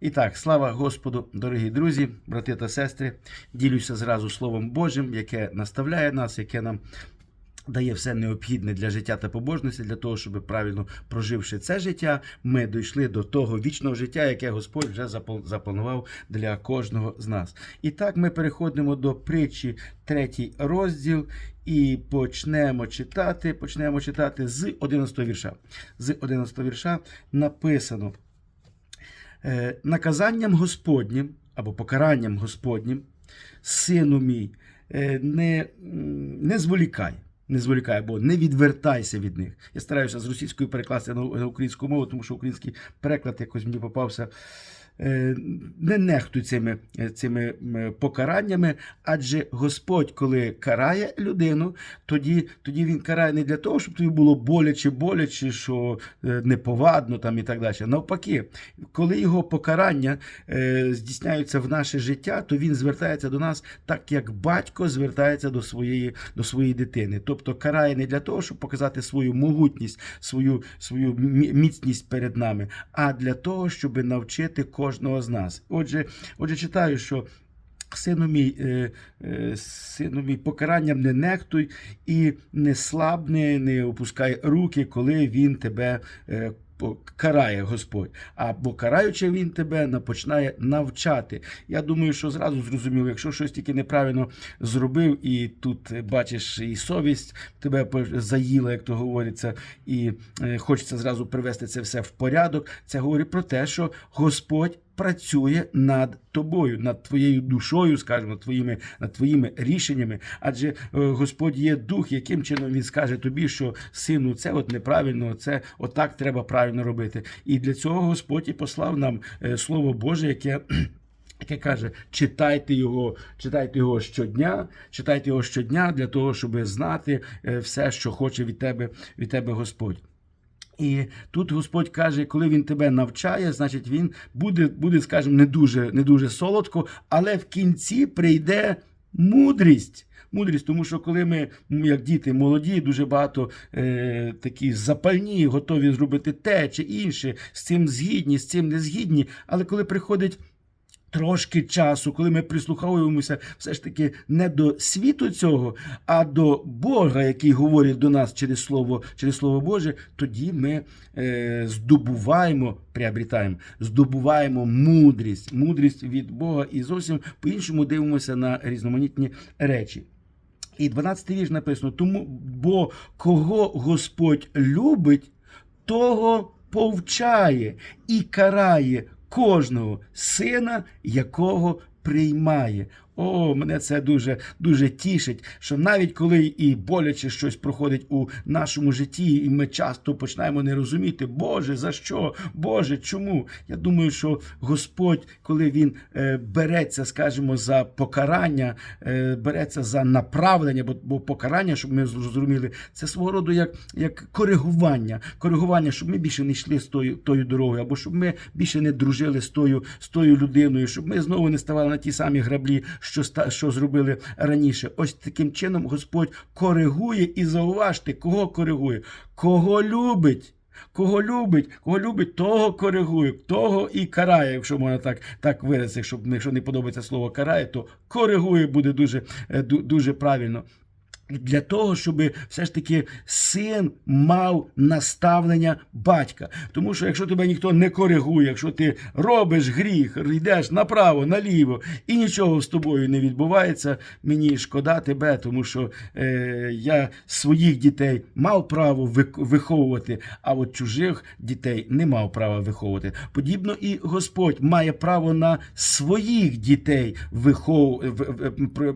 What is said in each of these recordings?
І так, слава Господу, дорогі друзі, брати та сестри. Ділюся зразу Словом Божим, яке наставляє нас, яке нам дає все необхідне для життя та побожності, для того, щоб правильно проживши це життя, ми дійшли до того вічного життя, яке Господь вже запланував для кожного з нас. І так ми переходимо до притчі, третій розділ, і почнемо читати. Почнемо читати з 11 вірша. З 11 вірша написано. Е, наказанням Господнім або покаранням Господнім, сину мій, е, не, не зволікай. Не зволікай або не відвертайся від них. Я стараюся з російської перекласти на українську мову, тому що український переклад якось мені попався. Е, Не нехтуй цими, е, цими покараннями, адже Господь, коли карає людину, тоді, тоді він карає не для того, щоб тобі було боляче, боляче, що е, неповадно там і так далі. Навпаки, коли його покарання здійсняються в наше життя, то він звертається до нас так, як батько звертається до своєї, до своєї дитини. Тобто карає не для того, щоб показати свою могутність, свою, свою міцність перед нами, а для того, щоб навчити кожного з нас. Отже, отже, читаю, що. Сину мій, е, е, сину мій, покаранням не нехтуй і не слабни, не опускай руки, коли він тебе е, карає Господь. Або караючи він тебе, на- починає навчати. Я думаю, що зразу зрозумів, якщо щось тільки неправильно зробив, і тут е, бачиш, і совість тебе заїла, як то говориться, і е, хочеться зразу привести це все в порядок. Це говорить про те, що Господь працює над тобою, над твоєю душою, скажімо, твоїми, над твоїми рішеннями. Адже е, Господь є дух, яким чином він скаже тобі, що сину, це от неправильно, це отак треба правильно робити. І для цього Господь і послав нам е, Слово Боже, яке. Яке каже, читайте його, читайте його щодня, читайте його щодня для того, щоб знати е, все, що хоче від тебе, від тебе Господь. І тут Господь каже, коли він тебе навчає, значить він буде, буде скажімо, не дуже, не дуже солодко, але в кінці прийде мудрість. Мудрість, тому що коли ми, як діти молоді, дуже багато е, такі запальні, готові зробити те чи інше, з цим згідні, з цим не згідні. Але коли приходить трошки часу, коли ми прислуховуємося все ж таки не до світу цього, а до Бога, який говорить до нас через Слово, через Слово Боже, тоді ми е, здобуваємо, приобретаємо, здобуваємо мудрість, мудрість від Бога і зовсім по-іншому дивимося на різноманітні речі. І 12 вірш написано: тому, бо кого Господь любить, того повчає і карає кожного сина, якого приймає. О, мене це дуже дуже тішить, що навіть коли і боляче щось проходить у нашому житті, і ми часто починаємо не розуміти, Боже, за що? Боже, чому? Я думаю, що Господь, коли Він е, береться, скажімо, за покарання, е, береться за направлення, бо, покарання, щоб ми зрозуміли, це свого роду як, як коригування, коригування, щоб ми більше не йшли з тою, тою дорогою, або щоб ми більше не дружили з тою, з тою людиною, щоб ми знову не ставали на ті самі граблі, що, що зробили раніше. Ось таким чином Господь коригує і зауважте, кого коригує, кого любить. Кого любить, кого любить, того коригує, того і карає, якщо можна так, так виразити, щоб якщо не подобається слово карає, то коригує буде дуже, е, дуже правильно. Для того, щоб все ж таки син мав наставлення батька. Тому що якщо тебе ніхто не коригує, якщо ти робиш гріх, йдеш направо, наліво і нічого з тобою не відбувається, мені шкода тебе, тому що е, я своїх дітей мав право виховувати, а от чужих дітей не мав права виховувати. Подібно і Господь має право на своїх дітей вихов...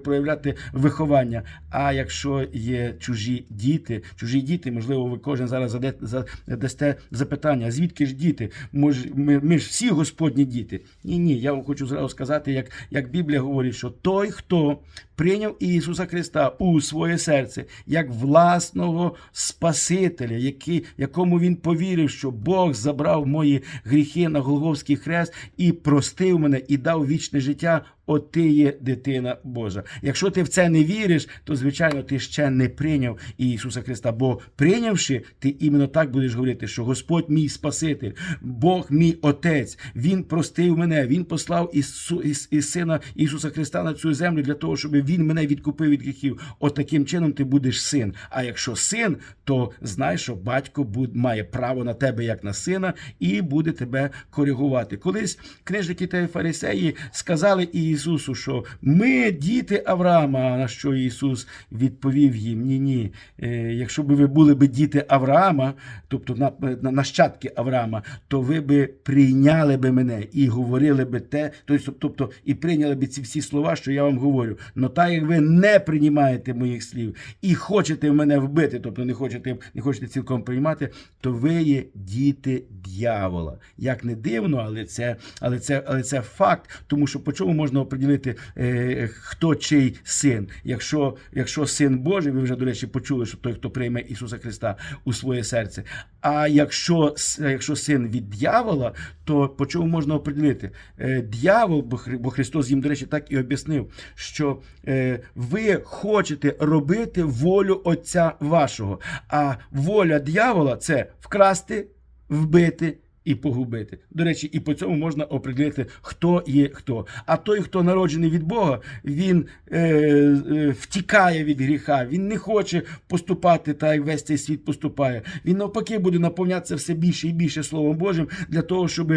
проявляти виховання. А якщо є чужі діти, чужі діти, можливо, ви кожен зараз заде- за- дасте запитання, звідки ж діти? Мож, ми, ми ж всі Господні діти. Ні, ні, я вам хочу зразу сказати, як, як Біблія говорить, що той, хто прийняв Ісуса Христа у своє серце як власного Спасителя, який, якому він повірив, що Бог забрав мої гріхи на Голговський хрест і простив мене, і дав вічне життя. От ти є дитина Божа. Якщо ти в це не віриш, то звичайно ти ще не прийняв Ісуса Христа. Бо прийнявши, ти іменно так будеш говорити, що Господь мій Спаситель, Бог мій Отець, Він простив мене, Він послав Ісу, Іс, Іс Сина Ісуса Христа на цю землю для того, щоб Він мене відкупив від гріхів. От таким чином ти будеш син. А якщо син, то знай, що батько має право на тебе як на сина і буде тебе коригувати. Колись книжники та фарисеї сказали Ісусу, що ми діти Авраама. На що Ісус відповів їм: Ні, ні. Е, якщо б ви були б діти Авраама, тобто на, на нащадки Авраама, то ви би прийняли би мене і говорили би те, тобто, і прийняли би ці всі слова, що я вам говорю. Но так як ви не приймаєте моїх слів і хочете мене вбити, тобто не хочете, не хочете цілком приймати, то ви є діти дьявола. Як не дивно, але це, але це, але це факт, тому що по чому можна оприділити, е, хто чий син. Якщо, якщо син Божий, ви вже, до речі, почули, що той, хто прийме Ісуса Христа у своє серце. А якщо, якщо син від дьявола, то по чому можна оприділити? Е, дьявол, бо Христос їм, до речі, так і об'яснив, що е, ви хочете робити волю Отця вашого. А воля дьявола це вкрасти, вбити. І погубити. До речі, і по цьому можна определити, хто є хто. А той, хто народжений від Бога, він е, е, втікає від гріха, він не хоче поступати так, як весь цей світ поступає. Він навпаки буде наповнятися все більше і більше Словом Божим для того, щоб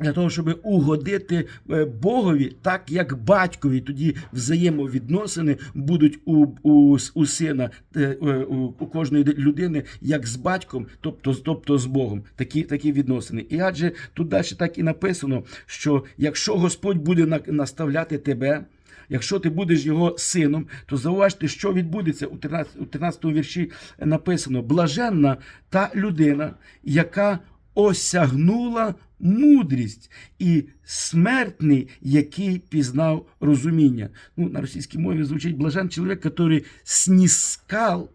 для того, щоб угодити е, Богові, так як батькові, тоді взаємовідносини будуть у, у, у сина е, е, у, у кожної людини, як з батьком, тобто, тобто з Богом. Такі, такі відносини. І адже тут далі так і написано, що якщо Господь буде наставляти тебе. Якщо ти будеш його сином, то зауважте, що відбудеться у 13, у 13 вірші написано: блаженна та людина, яка осягнула мудрість і смертний, який пізнав розуміння. Ну, на російській мові звучить блажен чоловік, який сніскав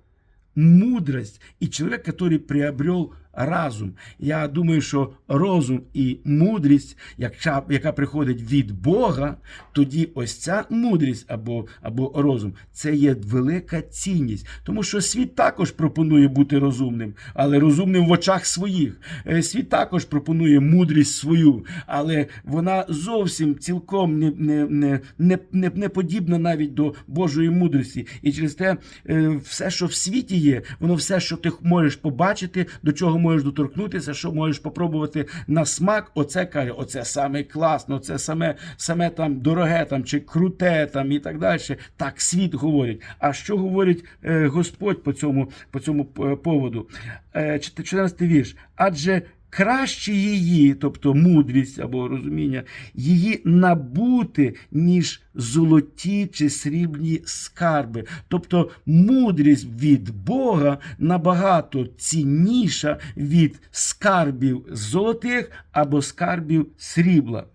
мудрость і чоловік, який приобрел разум. Я думаю, що розум і мудрість, яка, приходить від Бога, тоді ось ця мудрість або, або розум це є велика цінність. Тому що світ також пропонує бути розумним, але розумним в очах своїх. Е, Світ також пропонує мудрість свою, але вона зовсім цілком не, не, не, не, не, не подібна навіть до Божої мудрості. І через те е, все, що в світі є, воно все, що ти можеш побачити, до чого можеш доторкнутися, що можеш попробувати на смак, оце каже, оце саме класно, це саме, саме там дороге там, чи круте там, і так далі. Так світ говорить. А що говорить е, Господь по цьому, по цьому е, поводу? Е, 14 вірш. Адже краще її, тобто мудрість або розуміння, її набути, ніж золоті чи срібні скарби. Тобто мудрість від Бога набагато цінніша від скарбів золотих або скарбів срібла.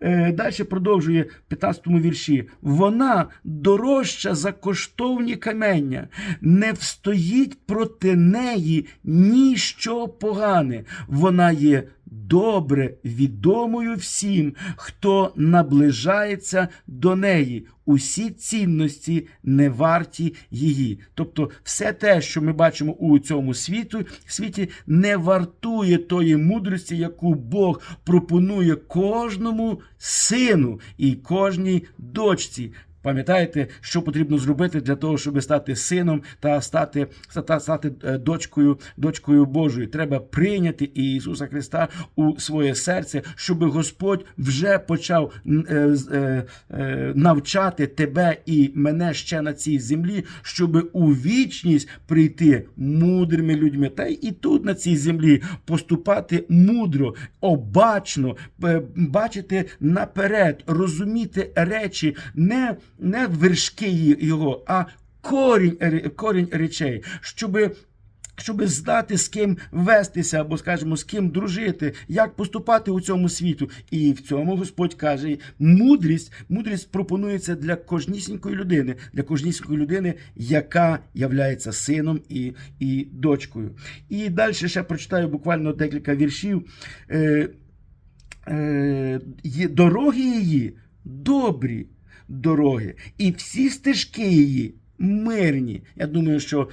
Е, Далі продовжує в 15-му вірші. Вона дорожча за коштовні камення, не встоїть проти неї ніщо погане. Вона є добре відомою всім, хто наближається до неї. Усі цінності не варті її. Тобто, все те, що ми бачимо у цьому світу, світі, не вартує тої мудрості, яку Бог пропонує кожному сину і кожній дочці. Пам'ятаєте, що потрібно зробити для того, щоб стати сином та стати, та стати е, дочкою, дочкою Божою? Треба прийняти Ісуса Христа у своє серце, щоб Господь вже почав е, е, навчати тебе і мене ще на цій землі, щоб у вічність прийти мудрими людьми, та і тут на цій землі поступати мудро, обачно, бачити наперед, розуміти речі, не, не вершки його, а корінь, корінь речей, щоби. Щоб знати, з ким вестися, або, скажімо, з ким дружити, як поступати у цьому світу. І в цьому Господь каже: мудрість, мудрість пропонується для кожнісінької людини, для кожнісінької людини, яка являється сином і, і дочкою. І далі ще прочитаю буквально декілька віршів. Е, е, дороги її добрі дороги, і всі стежки її мирні. Я думаю, що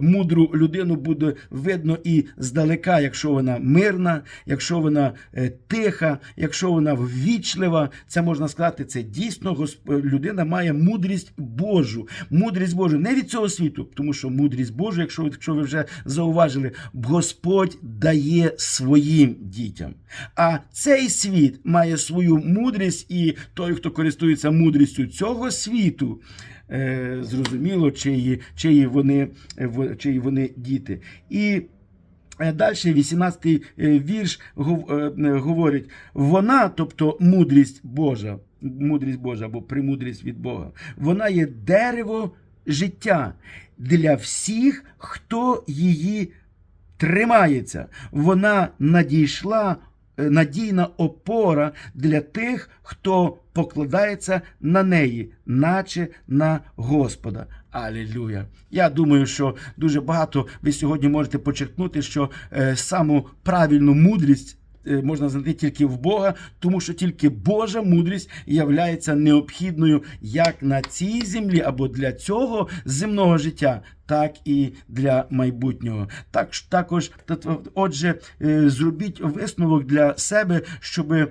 мудру людину буде видно і здалека, якщо вона мирна, якщо вона е, тиха, якщо вона ввічлива. Це можна сказати, це дійсно людина має мудрість Божу. Мудрість Божу не від цього світу, тому що мудрість Божу, якщо, якщо ви вже зауважили, Господь дає своїм дітям. А цей світ має свою мудрість, і той, хто користується мудрістю цього світу, е, зрозуміло, чиї, чиї, вони, е, чиї вони діти. І Далі 18-й е, вірш гов- е, е, говорить: вона, тобто мудрість Божа, мудрість Божа або премудрість від Бога, вона є дерево життя для всіх, хто її тримається. Вона надійшла е, надійна опора для тих, хто покладається на неї, наче на Господа. Алілюя. Я думаю, що дуже багато ви сьогодні можете почерпнути, що е, саму правильну мудрість. Е, Можна знайти тільки в Бога, тому що тільки Божа мудрість являється необхідною як на цій землі або для цього земного життя, так і для майбутнього. Так також, та- отже, е, зробіть висновок для себе, щоби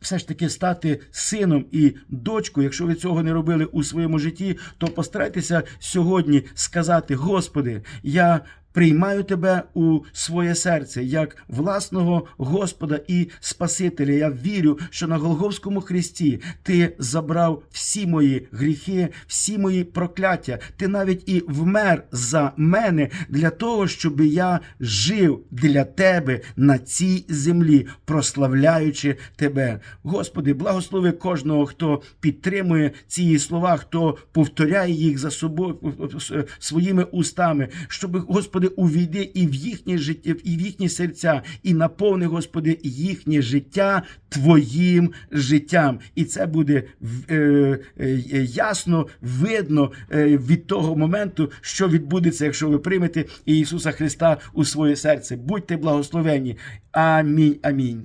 все ж таки стати сином і дочкою. Якщо ви цього не робили у своєму житті, то постарайтеся сьогодні сказати: Господи, я. Приймаю тебе у своє серце як власного Господа і Спасителя. Я вірю, що на Голговському хресті ти забрав всі мої гріхи, всі мої прокляття. Ти навіть і вмер за мене для того, щоб я жив для тебе на цій землі, прославляючи тебе. Господи, благослови кожного, хто підтримує ці слова, хто повторяє їх за собою своїми устами, щоб, Господи, увійди і в їхнє життя, і в їхні серця, і наповни, Господи, їхнє життя Твоїм життям. І це буде е, е, ясно видно е, від того моменту, що відбудеться, якщо ви приймете Ісуса Христа у своє серце. Будьте благословені. Амінь. Амінь.